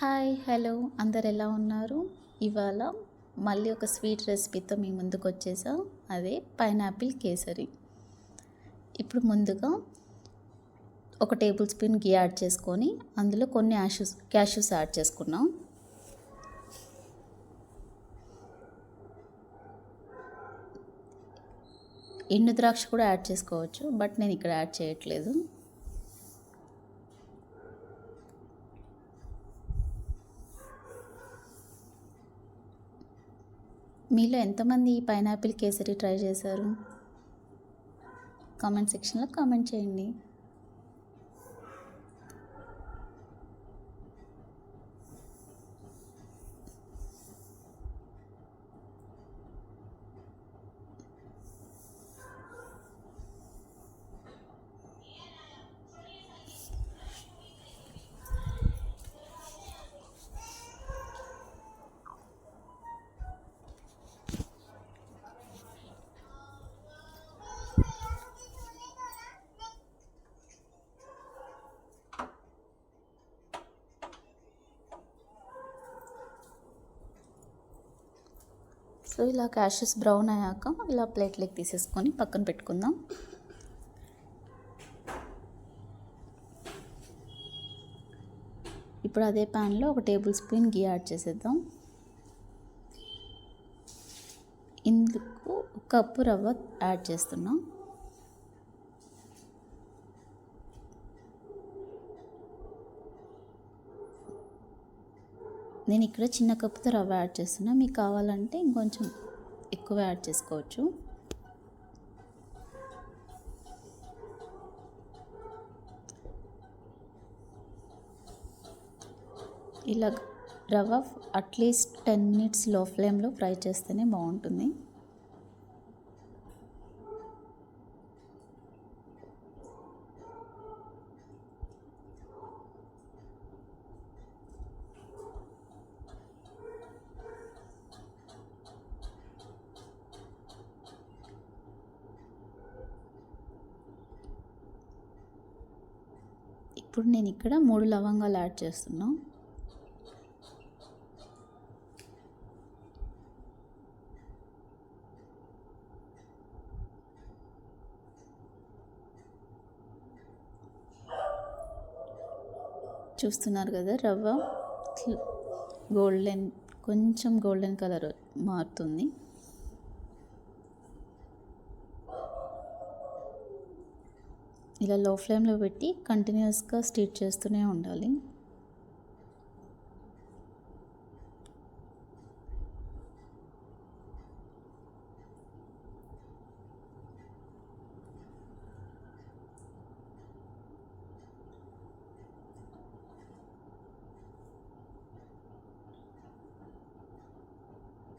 Hi hello. అందరు ఎలా ఉన్నారు? ఇవాళ మళ్ళీ ఒక స్వీట్ రెసిపీతో మీ ముందుకు వచ్చేసా? అదే పైనాపిల్ కేసరి. ఇప్పుడు ముందుగా ఒక టేబుల్ స్పూన్ గీ యాడ్ చేసుకొని అందులో కొన్ని యాషూస్ క్యాష్యూస్ యాడ్ చేసుకున్నాం ఎండు ద్రాక్ష కూడా యాడ్ చేసుకోవచ్చు బట్ నేను ఇక్కడ యాడ్ చేయట్లేదు. మీలో ఎంతమంది ఈ పైనాపిల్ కేసరి ట్రై చేశారు? కామెంట్ సెక్షన్లో కామెంట్ చేయండి. సో ఇలా క్యాషెస్ బ్రౌన్ అయ్యాక ఇలా ప్లేట్లోకి తీసేసుకొని పక్కన పెట్టుకుందాం. ఇప్పుడు అదే ప్యాన్లో ఒక టేబుల్ స్పూన్ గీ యాడ్ చేసేద్దాం. ఇందుకు కప్పు రవ్వ యాడ్ చేస్తున్నాం. నేను ఇక్కడ చిన్న కప్పుతో రవ్వ యాడ్ చేస్తున్నా. మీకు కావాలంటే ఇంకొంచెం ఎక్కువ యాడ్ చేసుకోవచ్చు. ఇలా రవ్వ అట్లీస్ట్ టెన్ మినిట్స్లో ఫ్లేమ్లో ఫ్రై చేస్తేనే బాగుంటుంది. ఇప్పుడు నేను ఇక్కడ మూడు లవంగాలు యాడ్ చేస్తున్నా. చూస్తున్నారు కదా రవ్వ? గోల్డెన్ కొంచెం గోల్డెన్ కలర్ మారుతుంది. ఇలా లో ఫ్లేమ్లో పెట్టి కంటిన్యూస్గా స్టిచ్ చేస్తూనే ఉండాలి.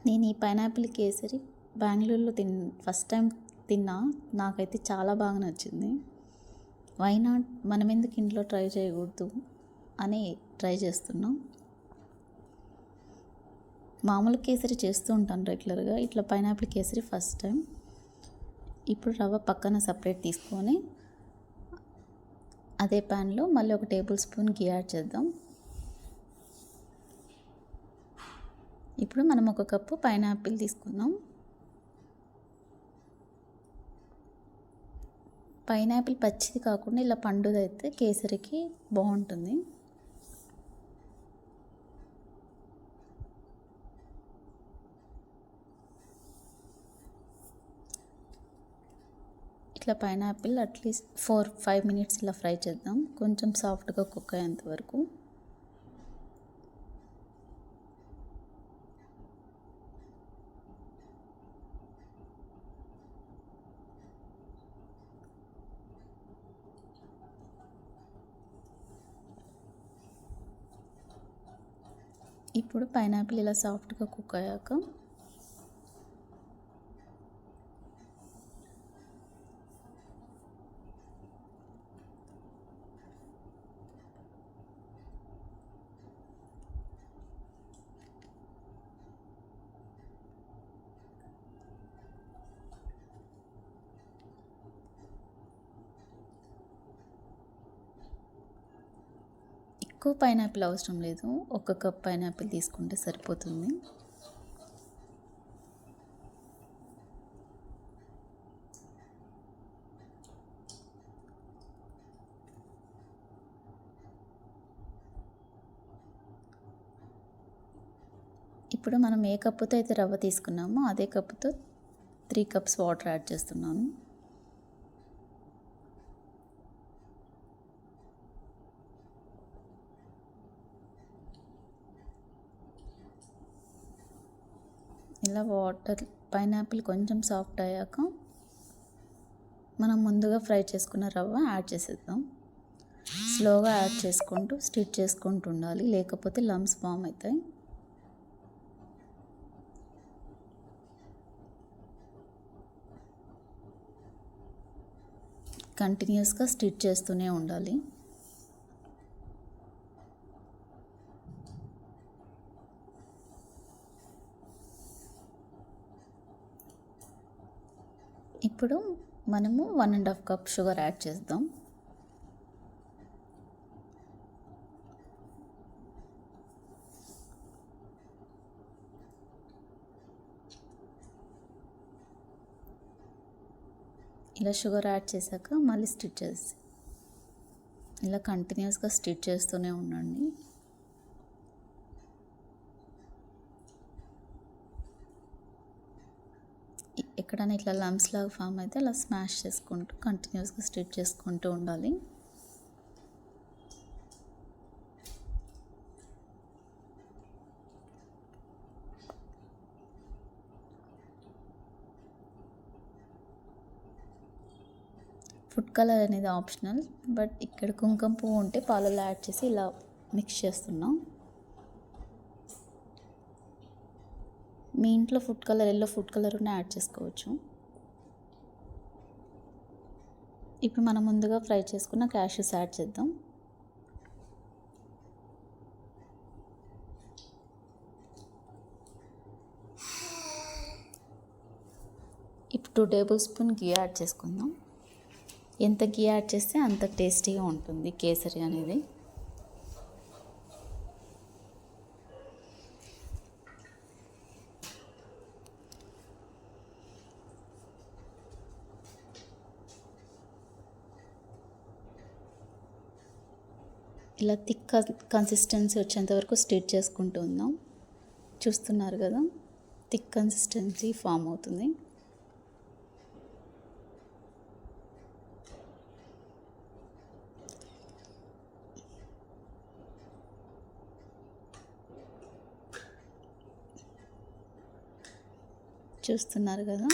నేను ఈ పైనాపిల్ కేసరి బెంగళూరులో తిన్ ఫస్ట్ టైం తిన్నా. నాకైతే చాలా బాగా నచ్చింది. వై నాట్ మనం ఎందుకు ఇంట్లో ట్రై చేయకూడదు అని ట్రై చేస్తున్నాం. మామూలు కేసరి చేస్తూ ఉంటాను రెగ్యులర్గా ఇట్లా పైనాపిల్ కేసరి ఫస్ట్ టైం ఇప్పుడు రవ్వ పక్కన సపరేట్ తీసుకొని అదే ప్యాన్లో మళ్ళీ ఒక టేబుల్ స్పూన్ గీ యాడ్ చేద్దాం. ఇప్పుడు మనం ఒక కప్పు పైనాపిల్ తీసుకుందాం. పైనాపిల్ పచ్చిది కాకుండా ఇలా పండుదైతే కేసరికి బాగుంటుంది. ఇట్లా pineapple at least four five minutes ఇలా ఫ్రై చేద్దాం. కొంచెం సాఫ్ట్గా కుక్ అయ్యేంత వరకు. ఇప్పుడు పైనాపిల్ ఇలా సాఫ్ట్గా కుక్ అయ్యాక ఎక్కువ పైనాపిల్ అవసరం లేదు. ఒక కప్ పైనాపిల్ తీసుకుంటే సరిపోతుంది. ఇప్పుడు మనం ఏ కప్పుతో అయితే రవ్వ తీసుకున్నామో అదే కప్పుతో త్రీ కప్స్ వాటర్ యాడ్ చేస్తున్నాను. ఇలా వాటర్ పైనాపిల్ కొంచెం సాఫ్ట్ అయ్యాక మనం ముందుగా ఫ్రై చేసుకున్న రవ్వ యాడ్ చేసేద్దాం. స్లోగా యాడ్ చేసుకుంటూ స్టిచ్ చేసుకుంటూ ఉండాలి. లేకపోతే లమ్స్ ఫామ్ అవుతాయి. కంటిన్యూస్గా స్టిచ్ చేస్తూనే ఉండాలి. ఇప్పుడు మనము one and half cup sugar add చేద్దాం. ఇలా షుగర్ యాడ్ చేశాక మళ్ళీ స్టిచ్ చేసి ఇలా కంటిన్యూస్గా స్టిచ్ చేస్తూనే ఉండండి. ఎక్కడైనా ఇట్లా లమ్స్ లాగా ఫామ్ అయితే అలా స్మాష్ చేసుకుంటూ కంటిన్యూస్గా స్టిచ్ చేసుకుంటూ ఉండాలి. ఫుడ్ కలర్ అనేది ఆప్షనల్ బట్ ఇక్కడ కుంకుమ పువ్వు ఉంటే పాలలో యాడ్ చేసి ఇలా మిక్స్ చేస్తున్నాం. మీ ఇంట్లో food colour yellow food colour ఉన్న యాడ్ చేసుకోవచ్చు. ఇప్పుడు మనం ముందుగా ఫ్రై చేసుకున్న క్యాషెస్ యాడ్ చేద్దాం. ఇప్పుడు two tablespoon ghee add చేసుకుందాం. ఎంత గీ యాడ్ చేస్తే అంత టేస్టీగా ఉంటుంది కేసరి అనేది. ఇలా థిక్ కన్సిస్టెన్సీ వచ్చేంత వరకు స్టిచ్ చేసుకుంటూ ఉందాం. చూస్తున్నారు కదా థిక్ కన్సిస్టెన్సీ ఫామ్ అవుతుంది. చూస్తున్నారు కదా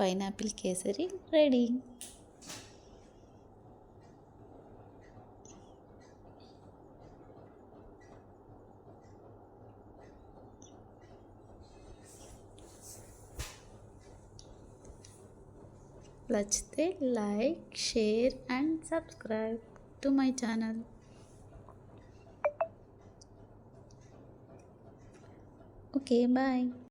పైనాపిల్ కేసరి రెడీ. నచ్చితే like share and subscribe to my channel okay bye